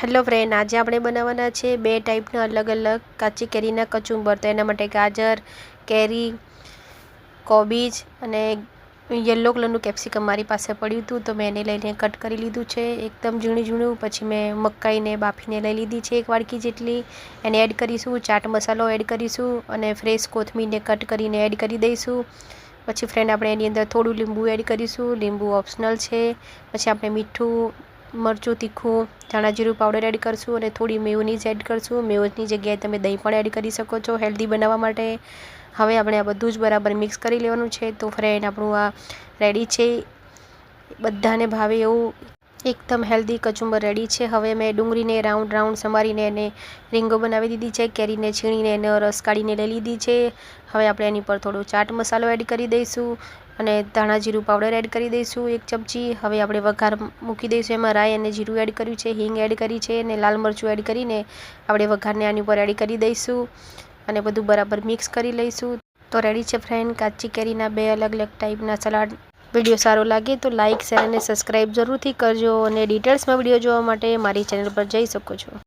Hello friend આજે આપણે બનાવવાના છે બે ટાઈપના અલગ અલગ કાચી કેરીના કચુંબર. તો એના માટે ગાજર, કેરી, કોબીજ અને યલો કલરનું કેપ્સિકમ મારી પાસે પડ્યું હતું. તો મેં એને લઈને કટ કરી લીધું છે. એકદમ ઝીણું ઝીણું. પછી મેં મકાઈને બાફીને લઈ લીધી છે એક વાડકી જેટલી. એને એડ કરીશું, ચાટ મસાલો એડ કરીશું અને ફ્રેશ કોથમીરને કટ કરીને એડ કરી દઈશું. પછી ફ્રેન્ડ આપણે એની અંદર થોડું લીંબુ એડ કરીશું. લીંબુ ઓપ્શનલ છે. પછી આપણે મીઠું મરચું, તીખું, ધાણા જીરું પાવડર એડ કરશું અને થોડી મેયોનીઝ એડ કરશું. મેયોનીઝની જગ્યાએ તમે દહીં પણ એડ કરી શકો છો હેલ્ધી બનાવવા માટે. હવે આપણે આ બધું જ બરાબર મિક્સ કરી લેવાનું છે. તો ફ્રેન્ડ આપણું આ રેડી છે. બધાને ભાવે એવું એકદમ હેલ્ધી કચુંબર રેડી છે. હવે મેં ડુંગળીને રાઉન્ડ રાઉન્ડ સમારીને એને રીંગો બનાવી દીધી છે, કેરીને છીણીને એનો રસ કાઢીને લઈ લીધી છે. હવે આપણે એની પર થોડો ચાટ મસાલો એડ કરી દઈશું અને ધાણા જીરું પાવડર એડ કરી દઈશું એક ચમચી. હવે આપણે વઘાર મૂકી દઈશું, એમાં રાઈ અને જીરું એડ કર્યું છે, હિંગ એડ કરી છે અને લાલ મરચું એડ કરીને આપણે વઘારને આની ઉપર એડ કરી દઈશું અને બધું બરાબર મિક્સ કરી લઈશું. તો રેડી છે ફ્રેન્ડ કાચી કેરીના બે અલગ અલગ ટાઈપના સલાડ વીડિયો સારો લાગે તો લાઇક શેર અને સબસ્ક્રાઈબ જરૂરથી કરજો અને ડિટેલ્સમાં વીડિયો જોવા માટે મારી ચેનલ પર જઈ શકો છો.